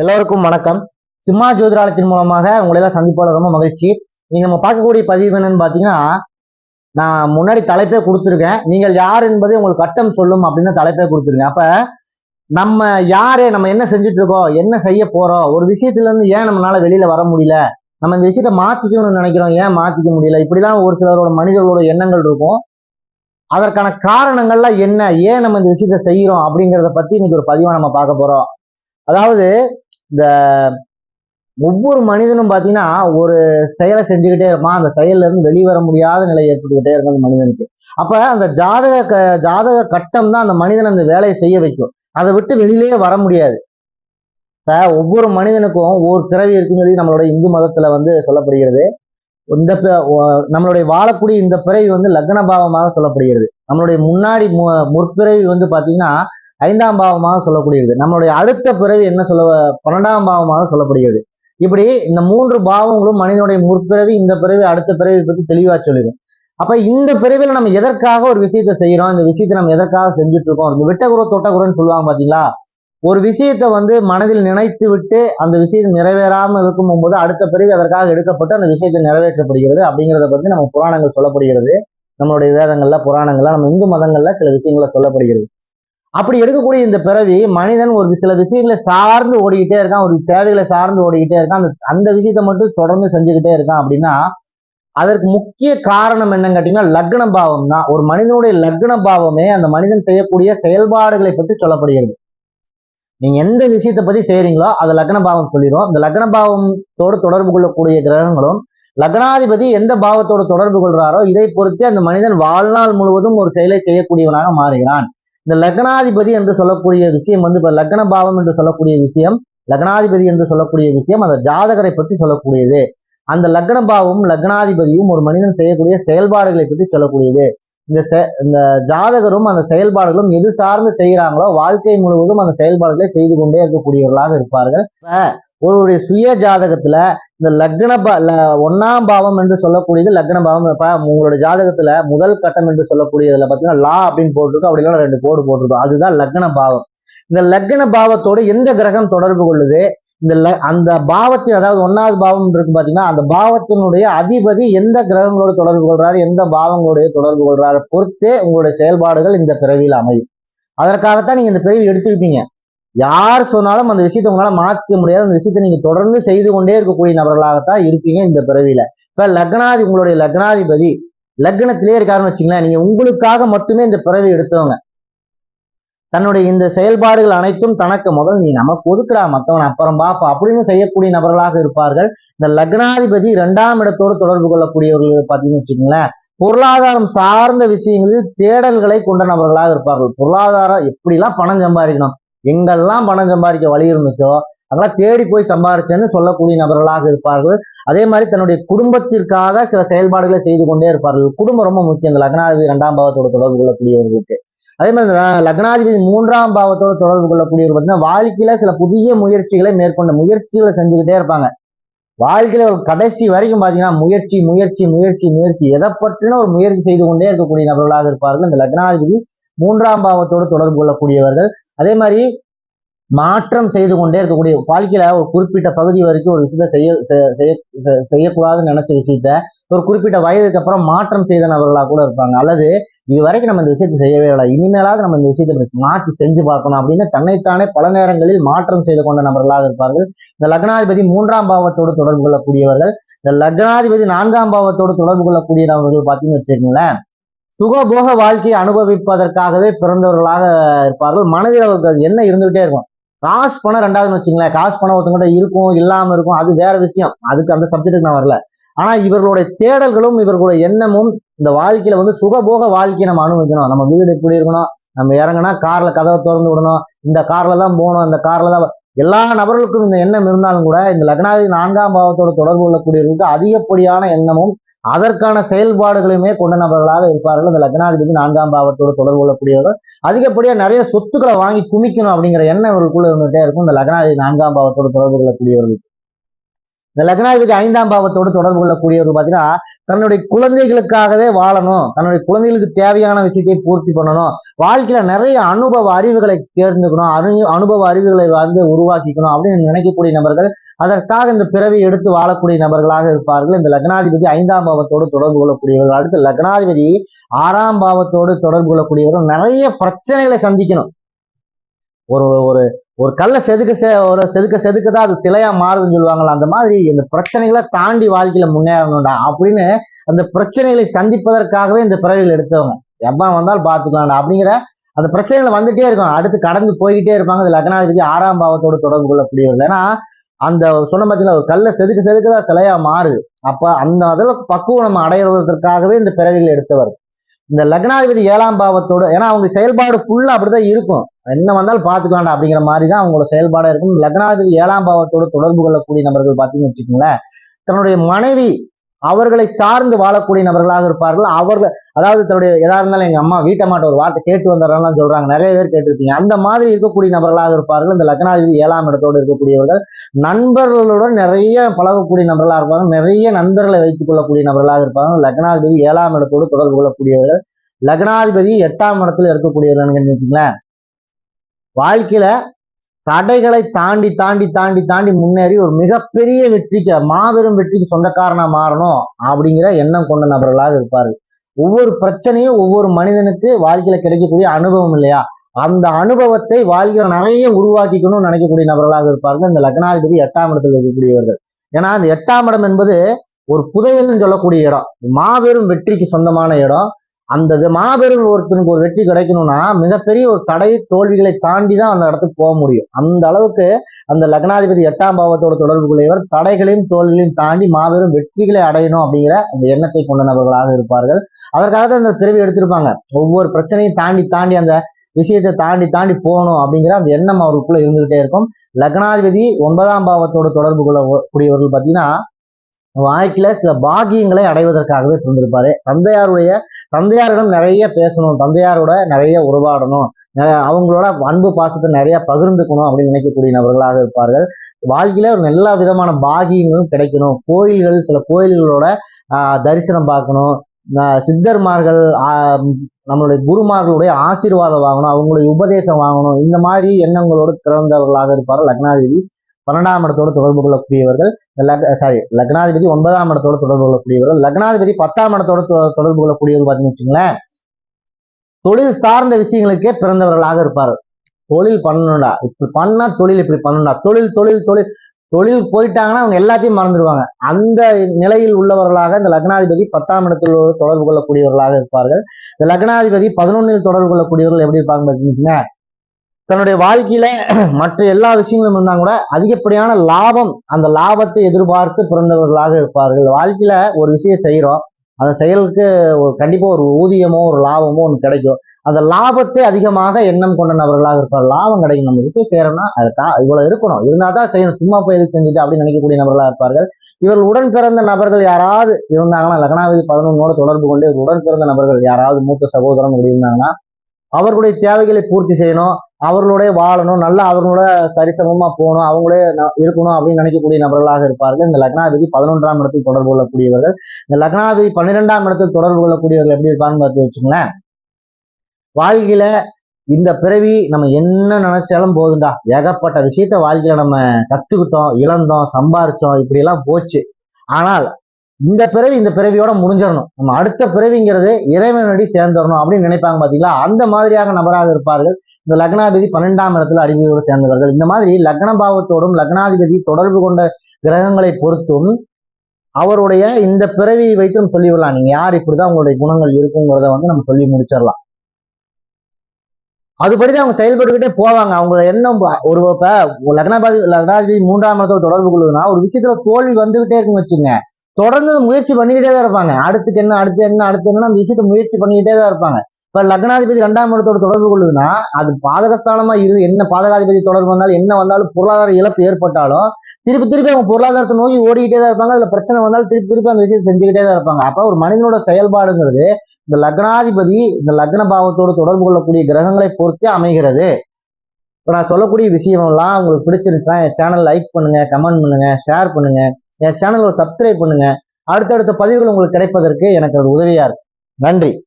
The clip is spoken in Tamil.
எல்லோருக்கும் வணக்கம். சிம்மா ஜோதிராலயத்தின் மூலமாக உங்களை எல்லாம் சந்திப்பதில் ரொம்ப மகிழ்ச்சி. நீங்க நம்ம பார்க்கக்கூடிய பதிவு என்னன்னு பார்த்தீங்கன்னா நான் முன்னாடி தலைப்பே கொடுத்துருக்கேன். நீங்கள் யார் என்பதை உங்களுக்கு கட்டம் சொல்லும் அப்படின்னு தலைப்பே கொடுத்துருக்கேன். அப்ப நம்ம யாரு நம்ம என்ன செஞ்சுட்டு இருக்கோம் என்ன செய்ய போறோம் ஒரு விஷயத்துல இருந்து ஏன் நம்மளால வெளியில வர முடியல நம்ம இந்த விஷயத்த மாத்திக்கணும்னு நினைக்கிறோம் ஏன் மாத்திக்க முடியல இப்படிலாம் ஒரு சிலரோட மனிதர்களோட எண்ணங்கள் இருக்கும். அதற்கான காரணங்கள்லாம் என்ன ஏன் நம்ம இந்த விஷயத்த செய்யறோம் அப்படிங்கிறத பத்தி இன்னைக்கு ஒரு பதிவை நம்ம பார்க்க போறோம். அதாவது இந்த ஒவ்வொரு மனிதனும் பார்த்தீங்கன்னா ஒரு செயலை செஞ்சுக்கிட்டே இருப்பான். அந்த செயல்ல இருந்து வெளியே வர முடியாத நிலை ஏற்பட்டுக்கிட்டே இருக்கும் அந்த மனிதனுக்கு. அப்ப அந்த ஜாதக க ஜாதக கட்டம் தான் அந்த மனிதன் அந்த வேலையை செய்ய வைக்கும். அதை விட்டு வெளியிலேயே வர முடியாது. இப்ப ஒவ்வொரு மனிதனுக்கும் ஒவ்வொரு பிறவி இருக்குன்னு சொல்லி நம்மளோட இந்து மதத்துல வந்து சொல்லப்படுகிறது. இந்த நம்மளுடைய வாழக்கூடிய இந்த பிறவி வந்து லக்ன பாவமாக சொல்லப்படுகிறது. நம்மளுடைய முன்னாடி மு- முற்பிறவி வந்து பாத்தீங்கன்னா ஐந்தாம் பாவமாக சொல்லக்கூடியது. நம்மளுடைய அடுத்த பிறவி என்ன சொல்ல பன்னெண்டாம் பாவமாக சொல்லப்படுகிறது. இப்படி இந்த மூன்று பாவங்களும் மனிதனுடைய முற்பிறவி இந்த பிறவி அடுத்த பிறவி பத்தி தெளிவா சொல்லிடும். அப்ப இந்த பிறவில நம்ம எதற்காக ஒரு விஷயத்த செய்யறோம்? இந்த விஷயத்தை நம்ம எதற்காக செஞ்சுட்டு இருக்கோம் இந்த விட்டகுரு தொட்டகுருன்னு சொல்லுவாங்க பாத்தீங்களா? ஒரு விஷயத்தை வந்து மனதில் நினைத்து விட்டு அந்த விஷயம் நிறைவேறாமல் இருக்கும் போது அடுத்த பிறவி அதற்காக எடுக்கப்பட்டு அந்த விஷயத்தை நிறைவேற்றப்படுகிறது அப்படிங்கிறத பத்தி நம்ம புராணங்கள் சொல்லப்படுகிறது. நம்மளுடைய வேதங்கள்ல புராணங்கள்ல நம்ம இந்து மதங்கள்ல சில விஷயங்களை சொல்லப்படுகிறது. அப்படி எடுக்கக்கூடிய இந்த பிறவி மனிதன் ஒரு சில விஷயங்களை சார்ந்து ஓடிக்கிட்டே இருக்கான் ஒரு தேவைகளை சார்ந்து ஓடிக்கிட்டே இருக்கான். அந்த அந்த விஷயத்தை மட்டும் தொடர்ந்து செஞ்சுக்கிட்டே இருக்கான் அப்படின்னா அதற்கு முக்கிய காரணம் என்னன்னு கேட்டீங்கன்னா லக்ன பாவம் தான். ஒரு மனிதனுடைய லக்ன பாவமே அந்த மனிதன் செய்யக்கூடிய செயல்பாடுகளை பற்றி சொல்லப்படுகிறது. நீங்க எந்த விஷயத்தை பத்தி செய்றீங்களோ அது லக்ன பாவம் சொல்லிடும். இந்த லக்ன பாவத்தோடு தொடர்பு கொள்ளக்கூடிய கிரகங்களும் லக்னாதிபதி எந்த பாவத்தோடு தொடர்பு கொள்றாரோ இதை பொறுத்தே அந்த மனிதன் வாழ்நாள் முழுவதும் ஒரு செயலை செய்யக்கூடியவனாக மாறுகிறான். இந்த லக்னாதிபதி என்று சொல்லக்கூடிய விஷயம் வந்து இப்ப லக்ன பாவம் என்று சொல்லக்கூடிய விஷயம் லக்னாதிபதி என்று சொல்லக்கூடிய விஷயம் அந்த ஜாதகரை பற்றி சொல்லக்கூடியது. அந்த லக்ன பாவமும் லக்னாதிபதியும் ஒரு மனிதன் செய்யக்கூடிய செயல்பாடுகளை பற்றி சொல்லக்கூடியது. இந்த செ- இந்த ஜாதகரும் அந்த செயல்பாடுகளும் எது சார்ந்து செய்கிறாங்களோ வாழ்க்கை முழுவதும் அந்த செயல்பாடுகளை செய்து கொண்டே இருக்கக்கூடியவர்களாக இருப்பார்கள். இப்ப ஒருவருடைய சுய ஜாதகத்துல இந்த லக்ன பா பாவம் என்று சொல்லக்கூடியது லக்ன பாவம். இப்போ உங்களோட ஜாதகத்துல முதல் கட்டம் என்று சொல்லக்கூடியதுல பாத்தீங்கன்னா லா அப்படின்னு போட்டிருக்கோம். அப்படி இல்லைன்னா ரெண்டு கோடு போட்டிருக்கோம். அதுதான் லக்ன பாவம். இந்த லக்ன பாவத்தோடு எந்த கிரகம் தொடர்பு கொள்ளுது? இந்த ல- அந்த பாவத்தின் அதாவது ஒன்னாவது பாவம் இருக்கு பாத்தீங்கன்னா அந்த பாவத்தினுடைய அதிபதி எந்த கிரகங்களோடு தொடர்பு கொள்றாரு? எந்த பாவங்களுடைய தொடர்பு கொள்றாரு? பொறுத்தே உங்களுடைய செயல்பாடுகள் இந்த பிறவியில் அமையும். அதற்காகத்தான் நீங்க இந்த பிறவி எடுத்துருப்பீங்க. யார் சொன்னாலும் அந்த விஷயத்தை உங்களால மாற்றிக்க முடியாது. அந்த விஷயத்தை நீங்க தொடர்ந்து செய்து கொண்டே இருக்கக்கூடிய நபர்களாகத்தான் இருப்பீங்க இந்த பிறவியில. இப்ப லக்னாதி உங்களுடைய லக்னாதிபதி லக்னத்திலே இருக்காருன்னு வச்சுங்களேன் நீங்க உங்களுக்காக மட்டுமே இந்த பிறவி எடுத்தவங்க. தன்னுடைய இந்த செயல்பாடுகள் அனைத்தும் தனக்கு முதல். நீ நமக்கு ஒதுக்குடா மத்தவன் அப்புறம் பாப்பா அப்படின்னு செய்யக்கூடிய நபர்களாக இருப்பார்கள். இந்த லக்னாதிபதி இரண்டாம் இடத்தோடு தொடர்பு கொள்ளக்கூடியவர்கள் பார்த்தீங்கன்னு வச்சுக்கோங்களேன். பொருளாதாரம் சார்ந்த விஷயங்களில் தேடல்களை கொண்ட நபர்களாக இருப்பார்கள். பொருளாதாரம் எப்படிலாம் பணம் சம்பாதிக்கணும்? எங்கெல்லாம் பணம் சம்பாதிக்க வழி இருந்துச்சோ அதெல்லாம் தேடி போய் சம்பாரிச்சேன்னு சொல்லக்கூடிய நபர்களாக இருப்பார்கள். அதே மாதிரி தன்னுடைய குடும்பத்திற்காக சில செயல்பாடுகளை செய்து கொண்டே இருப்பார்கள். குடும்பம் ரொம்ப முக்கியம். இந்த லக்னாதிபதி இரண்டாம் பாவத்தோட தொடர்பு கொள்ளக்கூடியவர்களுக்கு. அதே மாதிரி லக்னாதிபதி மூன்றாம் பாவத்தோட தொடர்பு கொள்ளக்கூடியவர் பார்த்தீங்கன்னா வாழ்க்கையில சில புதிய முயற்சிகளை மேற்கொண்ட முயற்சிகளை செஞ்சுக்கிட்டே இருப்பாங்க. வாழ்க்கையில ஒரு கடைசி வரைக்கும் பாத்தீங்கன்னா முயற்சி முயற்சி முயற்சி முயற்சி. எதை பற்றின ஒரு முயற்சி செய்து கொண்டே இருக்கக்கூடிய நபர்களாக இருப்பார்கள். இந்த லக்னாதிபதி மூன்றாம் பாவத்தோடு தொடர்பு கொள்ளக்கூடியவர்கள். அதே மாதிரி மாற்றம் செய்து கொண்டே இருக்கக்கூடிய வாழ்க்கையில ஒரு குறிப்பிட்ட பகுதி வரைக்கும் ஒரு விஷயத்த செய்ய செய்ய செய்யக்கூடாதுன்னு நினைச்ச விஷயத்த ஒரு குறிப்பிட்ட வயதுக்கு அப்புறம் மாற்றம் செய்த நபர்களாக கூட இருப்பாங்க. அல்லது இது வரைக்கும் நம்ம இந்த விஷயத்தை செய்யவே இல்லை. இனிமேலாவது நம்ம இந்த விஷயத்தை மாற்றி செஞ்சு பார்க்கணும் அப்படின்னு தன்னைத்தானே பல நேரங்களில் மாற்றம் செய்து கொண்ட நபர்களாக இருப்பார்கள். இந்த லக்னாதிபதி மூன்றாம் பாவத்தோடு தொடர்பு கொள்ளக்கூடியவர்கள். இந்த லக்னாதிபதி நான்காம் பாவத்தோடு தொடர்பு கொள்ளக்கூடிய நபர்கள் பார்த்தீங்கன்னு வச்சுக்கோங்களேன் சுகபோக வாழ்க்கையை அனுபவிப்பதற்காகவே பிறந்தவர்களாக இருப்பார்கள். மனதில் அவருக்கு அது என்ன இருந்துகிட்டே இருக்கும். காசு பணம் ரெண்டாவதுன்னு வச்சுங்களேன் காசு பணம் ஒருத்தங்கிட்ட இருக்கும் இல்லாம இருக்கும். அது வேற விஷயம். அதுக்கு அந்த சப்ஜெக்ட்டுக்கு நான் வரல. ஆனா இவர்களுடைய தேடல்களும் இவர்களுடைய எண்ணமும் இந்த வாழ்க்கையில வந்து சுகபோக வாழ்க்கையை நம்ம அனுபவிக்கணும். நம்ம வீடு எப்படி இருக்கணும்? நம்ம இறங்கினா கார்ல கதவை திறந்து விடணும். இந்த கார்ல தான் போகணும். இந்த கார்ல தான் எல்லா நபர்களுக்கும் இந்த எண்ணம் இருந்தாலும் கூட இந்த லக்னாதி நான்காம் பாவத்தோட தொடர்பு கொள்ளக்கூடியவர்களுக்கு அதிகப்படியான எண்ணமும் அதற்கான செயல்பாடுகளையுமே கொண்ட நபர்களாக இருப்பார்கள். இந்த லக்னாதிபதி நான்காம் பாவத்தோடு தொடர்பு கொள்ளக்கூடியவர்கள் அதிகப்படியா நிறைய சொத்துக்களை வாங்கி குமிக்கணும் அப்படிங்கிற எண்ணம் இவர்களுக்குள்ள இருந்துகிட்டே இருக்கும். இந்த லக்னாதிபதி நான்காம் பாவத்தோடு தொடர்பு கொள்ளக்கூடியவர்கள் இந்த லக்னாதிபதி ஐந்தாம் பாவத்தோடு தொடர்பு கொள்ளக்கூடியவர் பார்த்தீங்கன்னா தன்னுடைய குழந்தைகளுக்காகவே வாழணும். தன்னுடைய குழந்தைகளுக்கு தேவையான விஷயத்தை பூர்த்தி பண்ணணும். வாழ்க்கையில நிறைய அனுபவ அறிவுகளை தேர்ந்துக்கணும் அனு அனுபவ அறிவுகளை வந்து உருவாக்கிக்கணும் அப்படின்னு நினைக்கக்கூடிய நபர்கள் அதற்காக இந்த பிறவி எடுத்து வாழக்கூடிய நபர்களாக இருப்பார்கள். இந்த லக்னாதிபதி ஐந்தாம் பாவத்தோடு தொடர்பு கொள்ளக்கூடியவர்கள். அடுத்து லக்னாதிபதி ஆறாம் பாவத்தோடு தொடர்பு கொள்ளக்கூடியவர்கள். நிறைய பிரச்சனைகளை சந்திக்கணும். ஒரு ஒரு ஒரு கல்லை செதுக்க செ ஒரு செதுக்க செதுக்க தான் அது சிலையாக மாறுதுன்னு சொல்லுவாங்களா அந்த மாதிரி இந்த பிரச்சனைகளை தாண்டி வாழ்க்கையில் முன்னேறணும்டா அப்படின்னு அந்த பிரச்சனைகளை சந்திப்பதற்காகவே இந்த பிறவிகள் எடுத்தவங்க. எப்போ வந்தாலும் பார்த்துக்கலாம்டா அப்படிங்கிற அந்த பிரச்சனைகள் வந்துட்டே இருக்கும். அடுத்து கடந்து போய்கிட்டே இருப்பாங்க. இந்த லக்னாதிபதி ஆறாம் பாவத்தோடு தொடர்பு கொள்ளக்கூடியவர்கள். ஏன்னா அந்த சொன்ன பார்த்தீங்கன்னா ஒரு கல்லை செதுக்க செதுக்க தான் சிலையாக மாறுது. அப்போ அந்த அதில் பக்குவம் நம்ம அடையிறதற்காகவே இந்த பிறவிகள் எடுத்தவர். இந்த லக்னாதிபதி ஏழாம் பாவத்தோடு ஏன்னா அவங்க செயல்பாடு ஃபுல்லா அப்படிதான் இருக்கும். என்ன வந்தாலும் பார்த்துக்கலாம்டா அப்படிங்கிற மாதிரி தான் அவங்களோட செயல்பாடா இருக்கும். லக்னாதிபதி ஏழாம் பாவத்தோடு தொடர்பு கொள்ளக்கூடிய நபர்கள் பார்த்தீங்கன்னு வச்சுக்கோங்களேன் தன்னுடைய மனைவி அவர்களை சார்ந்து வாழக்கூடிய நபர்களாக இருப்பார்கள். அவர்கள் அதாவது தன்னுடைய எதா இருந்தாலும் எங்க அம்மா வீட்டை மாட்ட ஒரு வார்த்தை கேட்டு வந்துடுறாங்கன்னு சொல்றாங்க. நிறைய பேர் கேட்டிருப்பீங்க. அந்த மாதிரி இருக்கக்கூடிய நபர்களாக இருப்பார்கள். இந்த லக்னாதிபதி ஏழாம் இடத்தோடு இருக்கக்கூடியவர்கள். நண்பர்களுடன் நிறைய பழகக்கூடிய நபர்களாக இருப்பாங்க நிறைய நண்பர்களை வைத்துக் கொள்ளக்கூடிய நபர்களாக இருப்பாங்க லக்னாதிபதி ஏழாம் இடத்தோடு தொடர்பு கொள்ளக்கூடியவர்கள். லக்னாதிபதி எட்டாம் இடத்துல இருக்கக்கூடியவர்கள் வச்சுங்களேன் வாழ்க்கையில தடைகளை தாண்டி தாண்டி தாண்டி தாண்டி முன்னேறி ஒரு மிகப்பெரிய வெற்றிக்கு மாபெரும் வெற்றிக்கு சொந்தக்காரனா மாறணும் அப்படிங்கிற எண்ணம் கொண்ட நபர்களாக இருப்பார்கள். ஒவ்வொரு பிரச்சனையும் ஒவ்வொரு மனிதனுக்கு வாழ்க்கையில கிடைக்கக்கூடிய அனுபவம் இல்லையா? அந்த அனுபவத்தை வாழ்க்கையில நிறைய உருவாக்கிக்கணும்னு நினைக்கக்கூடிய நபர்களாக இருப்பார்கள். இந்த லக்னாதிபதி எட்டாம் இடத்தில் இருக்கக்கூடியவர்கள். ஏன்னா அந்த எட்டாம் இடம் என்பது ஒரு புதையல்னு சொல்லக்கூடிய இடம். மாபெரும் வெற்றிக்கு சொந்தமான இடம். அந்த மாபெரும் ஒருத்தனுக்கு ஒரு வெற்றி கிடைக்கணும்னா மிகப்பெரிய ஒரு தடை தோல்விகளை தாண்டி தான் அந்த இடத்துக்கு போக முடியும். அந்த அளவுக்கு அந்த லக்னாதிபதி எட்டாம் பாவத்தோட தொடர்புக்குள்ளவர் தடைகளையும் தோல்விகளையும் தாண்டி மாபெரும் வெற்றிகளை அடையணும் அப்படிங்கிற அந்த எண்ணத்தை கொண்ட நபர்களாக இருப்பார்கள். அதற்காக தான் அந்த பிறவி எடுத்திருப்பாங்க. ஒவ்வொரு பிரச்சனையும் தாண்டி தாண்டி அந்த விஷயத்தை தாண்டி தாண்டி போகணும் அப்படிங்கிற அந்த எண்ணம் அவருக்குள்ள இருந்துகிட்டே இருக்கும். லக்னாதிபதி ஒன்பதாம் பாவத்தோட தொடர்பு கொள்ள கூடியவர்கள் பார்த்தீங்கன்னா வாழ்க்கையில சில பாகியங்களை அடைவதற்காகவே பிறந்திருப்பாரு. தந்தையாருடைய தந்தையாரிடம் நிறைய பேசணும் தந்தையாரோட நிறைய உருவாடணும் அவங்களோட அன்பு பாசத்தை நிறைய பகிர்ந்துக்கணும் அப்படின்னு நினைக்கக்கூடிய நபர்களாக இருப்பார்கள். வாழ்க்கையில ஒரு எல்லா விதமான பாகியங்களும் கிடைக்கணும். கோயில்கள் சில கோயில்களோட ஆஹ், தரிசனம் பார்க்கணும். சித்தர்மார்கள் நம்மளுடைய குருமார்களுடைய ஆசீர்வாதம் வாங்கணும். அவங்களுடைய உபதேசம் வாங்கணும். இந்த மாதிரி எண்ணங்களோடு பிறந்தவர்களாக இருப்பார் லக்னாதிபதி. பன்னெண்டாம் இடத்தோடு தொடர்பு கொள்ளக்கூடியவர்கள் லக் சாரி லக்னாதிபதி ஒன்பதாம் இடத்தோடு தொடர்பு கொள்ளக்கூடியவர்கள் லக்னாதிபதி பத்தாம் இடத்தோடு தொடர்பு கொள்ளக்கூடியவர்கள் பார்த்தீங்கன்னு வச்சுங்களேன் தொழில் சார்ந்த விஷயங்களுக்கே பிறந்தவர்களாக இருப்பார்கள் தொழில் பண்ணணும்டா. இப்படி பண்ணா தொழில் இப்படி பண்ணணும்டா தொழில் தொழில் தொழில் தொழில் போயிட்டாங்கன்னா அவங்க எல்லாத்தையும் மறந்துடுவாங்க அந்த நிலையில் உள்ளவர்களாக இந்த லக்னாதிபதி பத்தாம் இடத்தில் தொடர்பு கொள்ளக்கூடியவர்களாக இருப்பார்கள். இந்த லக்னாதிபதி பதினொன்னில் தொடர்பு கொள்ளக்கூடியவர்கள் எப்படி இருப்பாங்க பார்த்தீங்கன்னா தன்னுடைய வாழ்க்கையில மற்ற எல்லா விஷயங்களும் இருந்தா கூட அதிகப்படியான லாபம் அந்த லாபத்தை எதிர்பார்த்து பிறந்தவர்களாக இருப்பார்கள். வாழ்க்கையில ஒரு விஷயம் செய்கிறோம் அந்த செயலுக்கு ஒரு கண்டிப்பா ஒரு ஊதியமோ ஒரு லாபமோ ஒன்று கிடைக்கும். அந்த லாபத்தை அதிகமாக எண்ணம் கொண்ட நபர்களாக இருப்பார். லாபம் கிடைக்கும். நம்ம விஷயம் செய்யறோம்னா அதுக்கா இவ்வளவு இருக்கணும். இருந்தா தான் செய்யணும். சும்மா போய் எது செஞ்சுட்டு அப்படின்னு நினைக்கக்கூடிய நபர்களாக இருப்பார்கள். இவர்கள் உடன் பிறந்த நபர்கள் யாராவது இருந்தாங்கன்னா லக்னாவதி பதினொன்னோட தொடர்பு கொண்டு உடன் பிறந்த நபர்கள் யாராவது மூத்த சகோதரன் அப்படி இருந்தாங்கன்னா அவர்களுடைய தேவைகளை பூர்த்தி செய்யணும். அவர்களோட வாழணும் நல்லா அவர்களோட சரிசமமா போகணும் அவங்களே இருக்கணும் அப்படின்னு நினைக்கக்கூடிய நபர்களாக இருப்பார்கள். இந்த லக்னாதிபதி பதினொன்றாம் இடத்தில் தொடர்பு கொள்ளக்கூடியவர்கள். இந்த லக்னாதிபதி பன்னிரெண்டாம் இடத்தில் தொடர்பு கொள்ளக்கூடியவர்கள் எப்படி இருப்பாங்கன்னு பார்த்து வச்சுங்களேன் வாழ்க்கையில இந்த பிறவி நம்ம என்ன நினைச்சாலும் போதும்டா. ஏகப்பட்ட விஷயத்த வாழ்க்கையில நம்ம கத்துக்கிட்டோம் இழந்தோம் சம்பாரிச்சோம் இப்படி எல்லாம் போச்சு. ஆனால் இந்த பிறவி இந்த பிறவியோட முடிஞ்சிடணும். நம்ம அடுத்த பிறவிங்கிறது இறைவனடி சேர்ந்துடணும் அப்படின்னு நினைப்பாங்க பாத்தீங்களா? அந்த மாதிரியாக நபராக இருப்பார்கள். இந்த லக்னாதிபதி பன்னெண்டாம் இடத்துல அடிமையோடு சேர்ந்தவர்கள். இந்த மாதிரி லக்ன பாவத்தோடும் லக்னாதிபதி தொடர்பு கொண்ட கிரகங்களை பொறுத்தும் அவருடைய இந்த பிறவியை வைத்தும் சொல்லிவிடலாம். நீங்க யார் இப்படிதான் உங்களுடைய குணங்கள் இருக்குங்கிறத வந்து நம்ம சொல்லி முடிச்சிடலாம். அதுபடிதான் அவங்க செயல்பட்டுக்கிட்டே போவாங்க. அவங்க என்ன ஒரு இப்ப லக்னாபாதி லக்னாதிபதி மூன்றாம் இடத்தோட தொடர்பு கொள்ளுதுன்னா ஒரு விஷயத்துல தோல்வி வந்துகிட்டே இருக்குன்னு வச்சுங்க தொடர்ந்து முயற்சி பண்ணிக்கிட்டே தான் இருப்பாங்க. அடுத்துக்கு என்ன அடுத்து என்ன அடுத்து என்ன அந்த விஷயத்த முயற்சி பண்ணிக்கிட்டே தான் இருப்பாங்க. இப்ப லக்னாதிபதி ரெண்டாம் இடத்தோட தொடர்பு கொள்ளுதுன்னா அது பாதகஸ்தானமா இரு என்ன பாதகாதிபதி தொடர்பு வந்தாலும் என்ன வந்தாலும் பொருளாதார இழப்பு ஏற்பட்டாலும் திருப்பி திருப்பி அவங்க பொருளாதாரத்தை நோக்கி ஓடிக்கிட்டே தான் இருப்பாங்க. அதுல பிரச்சனை வந்தாலும் திருப்பி திருப்பி அந்த விஷயத்தை செஞ்சுக்கிட்டே தான் இருப்பாங்க. அப்ப ஒரு மனிதனோட செயல்பாடுங்கிறது இந்த லக்னாதிபதி இந்த லக்ன பாவத்தோடு தொடர்பு கொள்ளக்கூடிய கிரகங்களை பொறுத்தே அமைகிறது. இப்போ நான் சொல்லக்கூடிய விஷயம் எல்லாம் உங்களுக்கு பிடிச்சிருந்துச்சுன்னா என் சேனல் லைக் பண்ணுங்க கமெண்ட் பண்ணுங்க ஷேர் பண்ணுங்க. என் சேனலை சப்ஸ்கிரைப் பண்ணுங்க. அடுத்தடுத்த பதிவுகள் உங்களுக்கு கிடைப்பதற்கு எனக்கு அது உதவியா இருக்கு. நன்றி.